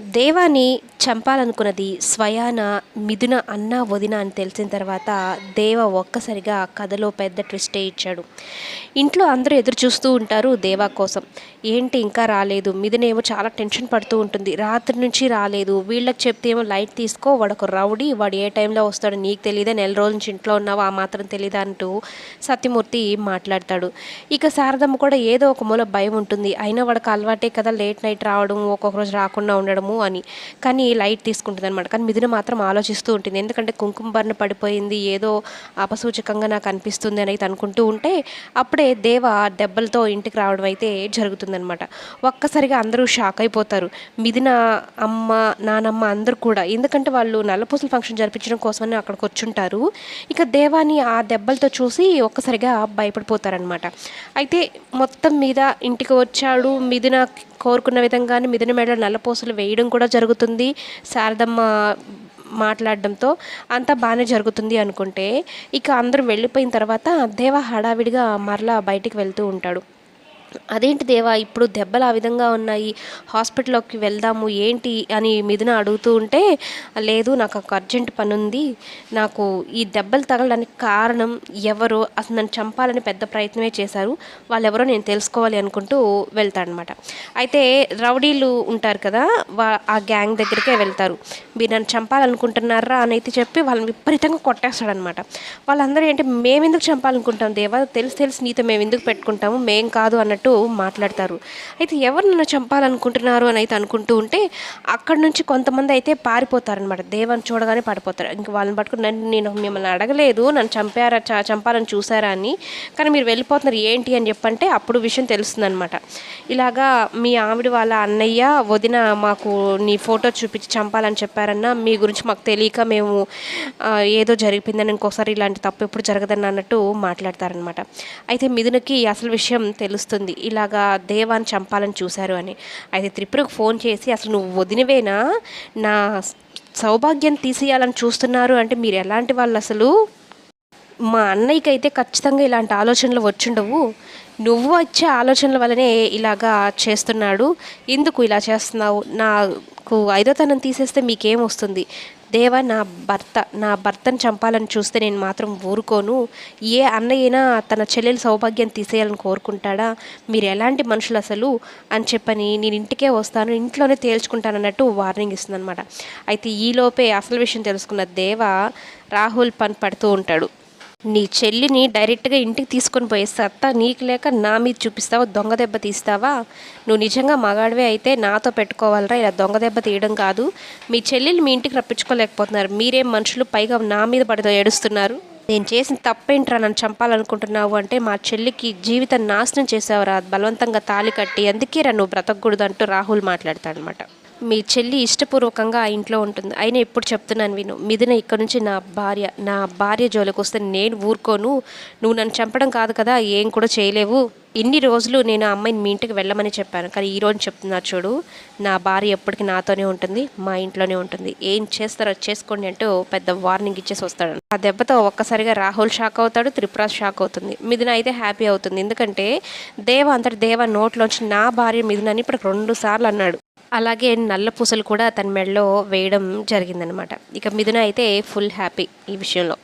దేవాని చంపాలనుకున్నది స్వయాన మిథున అన్న వదిన అని తెలిసిన తర్వాత దేవ ఒక్కసారిగా కథలో పెద్ద ట్విస్టే ఇచ్చాడు. ఇంట్లో అందరూ ఎదురు చూస్తూ ఉంటారు దేవా కోసం. ఏంటి ఇంకా రాలేదు? మిథున ఏమో చాలా టెన్షన్ పడుతూ ఉంటుంది. రాత్రి నుంచి రాలేదు. వీళ్ళకి చెప్తే ఏమో లైట్ తీసుకో వాడు ఒక రౌడీ వాడు ఏ టైంలో వస్తాడో నీకు తెలియదా నెల రోజుల నుంచి ఇంట్లో ఉన్నావు ఆ మాత్రం తెలియదా అంటూ సత్యమూర్తి మాట్లాడతాడు. ఇక శారదమ్మ కూడా ఏదో ఒక మూల భయం ఉంటుంది. అయినా వాడికి అలవాటే కదా లేట్ నైట్ రావడం ఒక్కొక్క రోజు రాకుండా ఉండడం ఉండడము అని. కానీ లైట్ తీసుకుంటుంది అనమాట కానీ మిథున మాత్రం ఆలోచిస్తూ ఉంటుంది. ఎందుకంటే కుంకుమ బర్ణ పడిపోయింది ఏదో అపసూచకంగా నాకు అనిపిస్తుంది అని అయితే అనుకుంటూ ఉంటే అప్పుడే దేవ దెబ్బలతో ఇంటికి రావడం అయితే జరుగుతుందనమాట ఒక్కసారిగా అందరూ షాక్ అయిపోతారు. మిథున అమ్మ నానమ్మ అందరూ కూడా. ఎందుకంటే వాళ్ళు నల్లపూసల ఫంక్షన్ జరిపించడం కోసమని అక్కడికి వచ్చుంటారు. ఇక దేవాని ఆ దెబ్బలతో చూసి ఒక్కసారిగా భయపడిపోతారనమాట అయితే మొత్తం మీద ఇంటికి వచ్చాడు మిథున కోరుకున్న విధంగానే మిథున మెడలో నల్లపూసలు వేయడం కూడా జరుగుతుంది. శారదమ్మ మాట్లాడడంతో అంతా బాగానే జరుగుతుంది అనుకుంటే ఇక అందరూ వెళ్ళిపోయిన తర్వాత దేవ హడావిడిగా మరలా బయటికి వెళ్తూ ఉంటాడు. అదేంటి దేవా ఇప్పుడు దెబ్బలు ఆ విధంగా ఉన్నాయి హాస్పిటల్లోకి వెళ్దాము ఏంటి అని మిథున అడుగుతూ ఉంటే లేదు నాకు ఒక అర్జెంట్ పని ఉంది నాకు ఈ దెబ్బలు తగలడానికి కారణం ఎవరో అసలు నన్ను చంపాలని పెద్ద ప్రయత్నమే చేశారు వాళ్ళెవరో నేను తెలుసుకోవాలి అనుకుంటూ వెళ్తాడనమాట. అయితే రౌడీలు ఉంటారు కదా వా ఆ గ్యాంగ్ దగ్గరికే వెళ్తారు. మీరు నన్ను చంపాలనుకుంటున్నారా అని అయితే చెప్పి వాళ్ళని విపరీతంగా కొట్టేస్తాడనమాట. వాళ్ళందరూ ఏంటి మేమెందుకు చంపాలనుకుంటాం దేవా తెలిసి తెలిసి నీతో మేము ఎందుకు పెట్టుకుంటాము మేం కాదు అన్నట్టు మాట్లాడతారు. అయితే ఎవరు నన్ను చంపాలనుకుంటున్నారు అని అయితే అనుకుంటూ ఉంటే అక్కడ నుంచి కొంతమంది అయితే పారిపోతారనమాట దేవాన్ని చూడగానే పారిపోతారు. ఇంక వాళ్ళని పట్టుకుని నన్ను నేను మిమ్మల్ని అడగలేదు నన్ను చంపారా చ- చంపాలని చూసారా అని. కానీ మీరు వెళ్ళిపోతున్నారు ఏంటి అని చెప్పంటే అప్పుడు విషయం తెలుస్తుందనమాట ఇలాగా మీ ఆవిడ వాళ్ళ అన్నయ్య వదిన మాకు నీ ఫోటో చూపించి చంపాలని చెప్పారన్నా మీ గురించి మాకు తెలియక మేము ఏదో జరిగిపోయిందని ఇంకోసారి ఇలాంటి తప్పు ఎప్పుడు జరగదని అన్నట్టు మాట్లాడతారనమాట అయితే మిథునకి అసలు విషయం తెలుస్తుంది. ఇలాగా దేవాన్ని చంపాలని చూశారు అని. అయితే త్రిపురకు ఫోన్ చేసి అసలు నువ్వు వదినవేనా నా సౌభాగ్యం తీసేయాలని చూస్తున్నారు అంటే మీరు ఎలాంటి వాళ్ళు అసలు? మా అన్నయ్యకి అయితే ఖచ్చితంగా ఇలాంటి ఆలోచనలు వచ్చుండవు. నువ్వు వచ్చే ఆలోచనల వల్లనే ఇలాగా చేస్తున్నాడు. ఎందుకు ఇలా చేస్తున్నావు? నాకు ఐదోతనం తీసేస్తే మీకేం వస్తుంది? దేవ నా భర్త నా భర్తను చంపాలని చూస్తే నేను మాత్రం ఊరుకోను. ఏ అన్నయ్యైనా తన చెల్లెలు సౌభాగ్యం తీసేయాలని కోరుకుంటాడా? మీరు ఎలాంటి మనుషులు అసలు? అని చెప్పని నేను ఇంటికే వస్తాను ఇంట్లోనే తేల్చుకుంటాను అన్నట్టు వార్నింగ్ ఇస్తుందనమాట అయితే ఈలోపే అసలు విషయం తెలుసుకున్న దేవ రాహుల్ పని పడుతూ ఉంటాడు. నీ చెల్లిని డైరెక్ట్గా ఇంటికి తీసుకొని పోయే సత్తా నీకు లేక నా మీద చూపిస్తావా? దొంగ దెబ్బ తీస్తావా? నువ్వు నిజంగా మగాడివే అయితే నాతో పెట్టుకోవాలరా? ఇలా దొంగ దెబ్బ తీయడం కాదు. మీ చెల్లెలు మీ ఇంటికి రప్పించుకోలేకపోతున్నారు. మీరేం మనుషులు పైగా నా మీద పడితో ఏడుస్తున్నారు. నేను చేసిన తప్పేంట్రా నన్ను చంపాలనుకుంటున్నావు అంటే మా చెల్లికి జీవితం నాశనం చేసావురా. బలవంతంగా తాళి కట్టి అందుకే రా నువ్వు బ్రతకూడదు అంటూ రాహుల్ మాట్లాడతాడనమాట. మీ చెల్లి ఇష్టపూర్వకంగా ఆ ఇంట్లో ఉంటుంది. అయినా ఎప్పుడు చెప్తున్నాను విను. మిథున ఇక్కడ నుంచి నా భార్య నా భార్య జోలికి వస్తే నేను ఊరుకోను. నువ్వు నన్ను చంపడం కాదు కదా ఏం కూడా చేయలేవు. ఇన్ని రోజులు నేను ఆ అమ్మాయిని మీ ఇంటికి వెళ్ళమని చెప్పాను. కానీ ఈ రోజు చెప్తున్నా చూడు నా భార్య ఎప్పటికీ నాతోనే ఉంటుంది మా ఇంట్లోనే ఉంటుంది. ఏం చేస్తారో చేసుకోండి అంటూ పెద్ద వార్నింగ్ ఇచ్చేసి వస్తాడు. ఆ దెబ్బతో ఒక్కసారిగా రాహుల్ షాక్ అవుతాడు త్రిపుర షాక్ అవుతుంది. మిథున అయితే హ్యాపీ అవుతుంది. ఎందుకంటే దేవ అంతటి దేవ నోట్లోంచి నా భార్య మిథున అని ఇప్పుడు రెండు సార్లు అన్నాడు. అలాగే నల్ల పూసలు కూడా తన మెడలో వేయడం జరిగిందనమాట ఇక మిథున అయితే ఫుల్ హ్యాపీ ఈ విషయంలో.